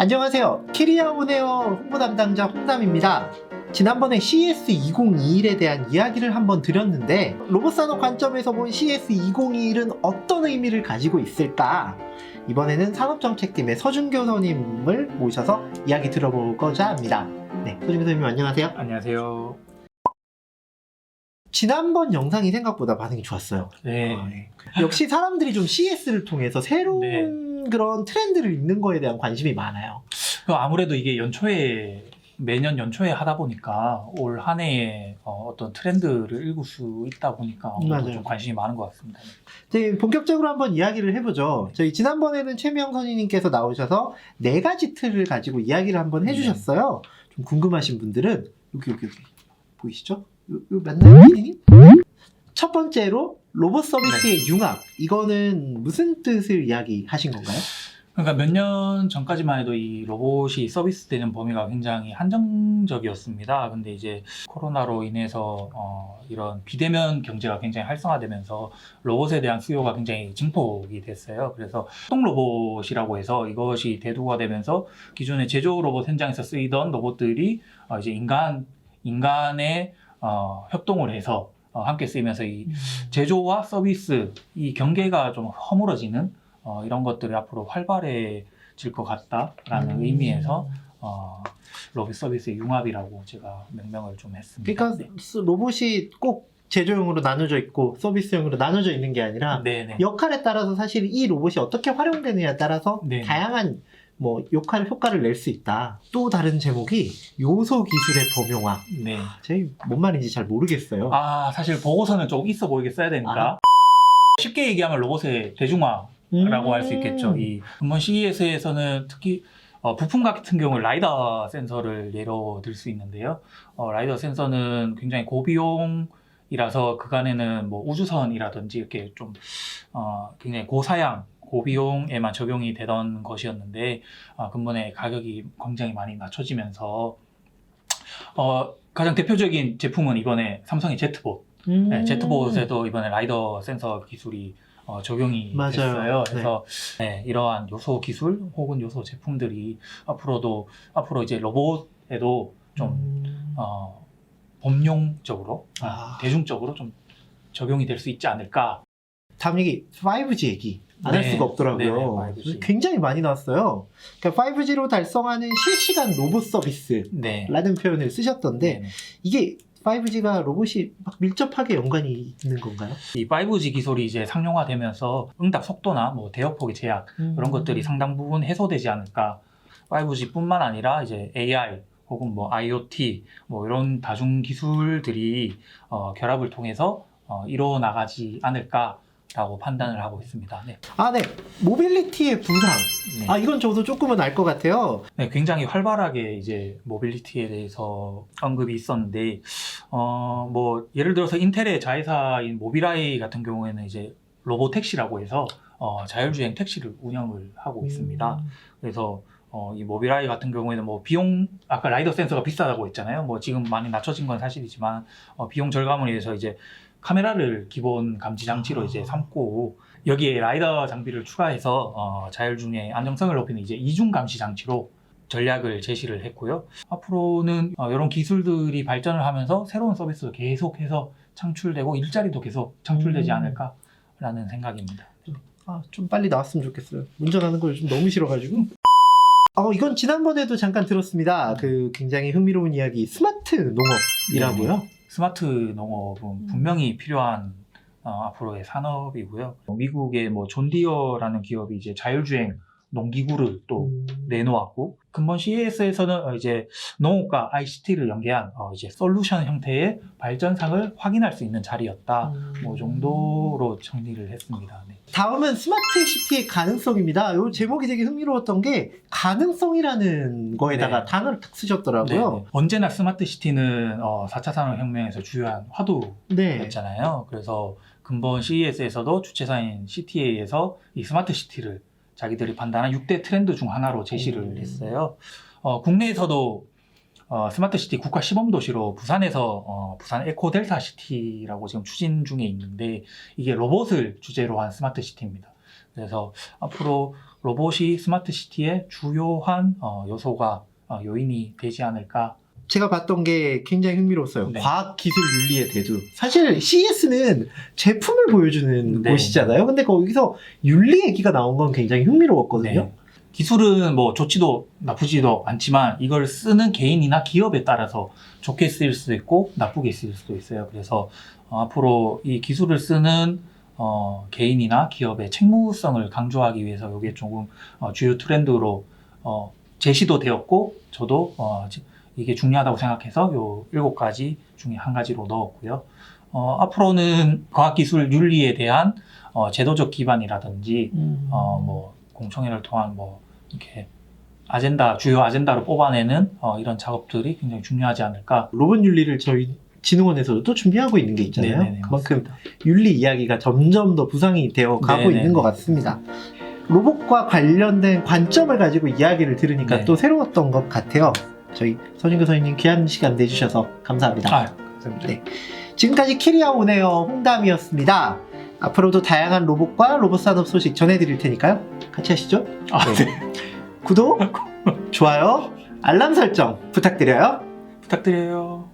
안녕하세요. 키리아 오네어 홍보 담당자 홍담입니다. 지난번에 CS 2021에 대한 이야기를 한번 드렸는데 로봇 산업 관점에서 본 CS 2021은 어떤 의미를 가지고 있을까? 이번에는 산업정책팀의 서준 교수님을 모셔서 이야기 들어보고자 합니다. 네, 서준 교수님 안녕하세요. 안녕하세요. 지난번 영상이 생각보다 반응이 좋았어요. 네. 아, 네. 역시 사람들이 좀 CS를 통해서 새로운 그런 트렌드를 읽는 거에 대한 관심이 많아요. 그 아무래도 이게 연초에 매년 연초에 하다 보니까 올 한 해에 어, 떤 트렌드를 읽을 수 있다 보니까. 좀 관심이 많은 것 같습니다. 이제 본격적으로 한번 이야기를 해보죠. 저희 지난번에는 최미영 선생님께서 나오셔서 네 가지 틀을 가지고 이야기를 한번 해주셨어요. 좀 궁금하신 분들은 여기 여기 여기 보이시죠? 맞나요, 피디님? 첫 번째로 로봇 서비스의 융합. 이거는 무슨 뜻을 이야기하신 건가요? 그러니까 몇 년 전까지만 해도 이 로봇이 서비스되는 범위가 굉장히 한정적이었습니다. 근데 이제 코로나로 인해서 어, 이런 비대면 경제가 굉장히 활성화되면서 로봇에 대한 수요가 굉장히 증폭이 됐어요. 그래서 협동 로봇이라고 해서 이것이 대두가 되면서 기존의 제조 로봇 현장에서 쓰이던 로봇들이 어, 이제 인간 인간의 어, 협동을 해서 어, 함께 쓰이면서 이 제조와 서비스 이 경계가 좀 허물어지는 어, 이런 것들이 앞으로 활발해질 것 같다라는 음. 의미에서 어, 로봇 서비스의 융합이라고 제가 명명을 좀 했습니다. 그러니까 로봇이 꼭 제조용으로 나눠져 있고 서비스용으로 나눠져 있는 게 아니라 네, 네. 역할에 따라서 사실 이 로봇이 어떻게 활용되느냐에 따라서 네. 다양한 뭐 역할 효과를 낼 수 있다. 또 다른 제목이 요소 기술의 범용화. 네. 제가 뭔 말인지 잘 모르겠어요. 아 사실 보고서는 좀 있어 보이게 써야 되니까 쉽게 얘기하면 로봇의 대중화 라고 음. 할 수 있겠죠. 이 한번 CES에서는 특히 어, 부품 같은 경우는 라이더 센서를 예로 들 수 있는데요. 어, 라이더 센서는 굉장히 고비용 이라서 그간에는 뭐 우주선이라든지 이렇게 좀 어, 굉장히 고사양 고비용에만 적용이 되던 것이었는데 어, 근본에 가격이 굉장히 많이 낮춰지면서 어, 가장 대표적인 제품은 이번에 삼성의 제트봇 음. 네, 제트봇에도 이번에 라이더 센서 기술이 어, 적용이 맞아요. 됐어요. 네. 그래서 네, 이러한 요소 기술 혹은 요소 제품들이 앞으로도 앞으로 이제 로봇에도 좀 음. 어, 범용적으로 어, 아. 대중적으로 좀 적용이 될 수 있지 않을까. 다음 얘기 5G 얘기 안 할 네. 수가 없더라고요. 네네, 5G. 굉장히 많이 나왔어요. 그러니까 5G로 달성하는 실시간 로봇 서비스라는 네. 표현을 쓰셨던데 네. 이게 5G가 로봇이 막 밀접하게 연관이 있는 건가요? 이 5G 기술이 이제 상용화되면서 응답 속도나 뭐 대역폭의 제약 음. 그런 것들이 상당 부분 해소되지 않을까. 5G뿐만 아니라 이제 AI 혹은 뭐 IoT 뭐 이런 다중 기술들이 어, 결합을 통해서 어, 이루어 나가지 않을까 라고 판단을 하고 있습니다. 네. 아, 네. 모빌리티의 부상. 네. 아, 이건 저도 조금은 알 것 같아요. 네, 굉장히 활발하게 이제 모빌리티에 대해서 언급이 있었는데, 어, 뭐, 예를 들어서 인텔의 자회사인 모비라이 같은 경우에는 이제 로보택시라고 해서, 어, 자율주행 택시를 운영을 하고 있습니다. 음. 그래서, 어, 이 모비라이 같은 경우에는 뭐 비용, 아까 라이더 센서가 비싸다고 했잖아요. 뭐 지금 많이 낮춰진 건 사실이지만, 어, 비용 절감을 위해서 이제 카메라를 기본 감지 장치로 아. 이제 삼고, 여기에 라이더 장비를 추가해서 어, 자율주행의 안정성을 높이는 이제 이중 감시 장치로 전략을 제시를 했고요. 앞으로는 어, 이런 기술들이 발전을 하면서 새로운 서비스도 계속해서 창출되고 일자리도 계속 창출되지 음. 않을까라는 생각입니다. 아, 좀 빨리 나왔으면 좋겠어요. 운전하는 걸 좀 너무 싫어가지고. 어, 이건 지난번에도 잠깐 들었습니다. 그 굉장히 흥미로운 이야기, 스마트 농업이라고요. 스마트 농업은 분명히 필요한 어, 앞으로의 산업이고요. 미국의 뭐 존디어라는 기업이 이제 자율주행 농기구를 또 음. 내놓았고 근본 CES에서는 어, 이제 농업과 ICT를 연계한 어, 이제 솔루션 형태의 발전상을 확인할 수 있는 자리였다. 음. 뭐 정도로 정리를 했습니다. 네. 다음은 스마트 시티의 가능성입니다. 요 제목이 되게 흥미로웠던 게 가능성이라는 거에다가 네. 단어를 딱 쓰셨더라고요. 네. 언제나 스마트 시티는 어, 4차 산업혁명에서 주요한 네. 화두였잖아요. 그래서 근본 CES에서도 주최사인 CTA에서 이 스마트 시티를 자기들이 판단한 6대 트렌드 중 하나로 제시를 음. 했어요. 어, 국내에서도 어, 스마트 시티 국가 시범 도시로 부산에서 어, 부산 에코 델타 시티라고 지금 추진 중에 있는데 이게 로봇을 주제로 한 스마트 시티입니다. 그래서 앞으로 로봇이 스마트 시티의 주요한 어, 요소가 어, 요인이 되지 않을까. 제가 봤던 게 굉장히 흥미로웠어요. 네. 과학 기술 윤리의 대두. 사실 CES는 제품을 보여주는 네. 곳이잖아요. 근데 거기서 윤리 얘기가 나온 건 굉장히 흥미로웠거든요. 네. 기술은 뭐 좋지도 나쁘지도 않지만 이걸 쓰는 개인이나 기업에 따라서 좋게 쓰일 수도 있고 나쁘게 쓰일 수도 있어요. 그래서 어, 앞으로 이 기술을 쓰는 어, 개인이나 기업의 책무성을 강조하기 위해서 이게 조금 어, 주요 트렌드로 어, 제시도 되었고 저도 어, 지- 이게 중요하다고 생각해서 요 일곱 가지 중에 한 가지로 넣었고요. 어, 앞으로는 과학기술 윤리에 대한 어, 제도적 기반이라든지 음. 어, 뭐, 공청회를 통한 뭐, 이렇게, 아젠다, 주요 아젠다로 뽑아내는, 어, 이런 작업들이 굉장히 중요하지 않을까. 로봇 윤리를 저희 진흥원에서도 또 준비하고 있는 게 있잖아요. 네네네, 그만큼 맞습니다. 윤리 이야기가 점점 더 부상이 되어 가고 네네네. 있는 것 같습니다. 로봇과 관련된 관점을 가지고 이야기를 들으니까 네. 또 새로웠던 것 같아요. 저희 서진교 선생님 귀한 시간 내주셔서 감사합니다. 아, 감사합니다. 네. 지금까지 키리아 오네어 홍담이었습니다. 앞으로도 다양한 로봇과 로봇 산업 소식 전해드릴 테니까요. 같이 하시죠. 아, 네. 구독, 좋아요, 알람 설정 부탁드려요. 부탁드려요.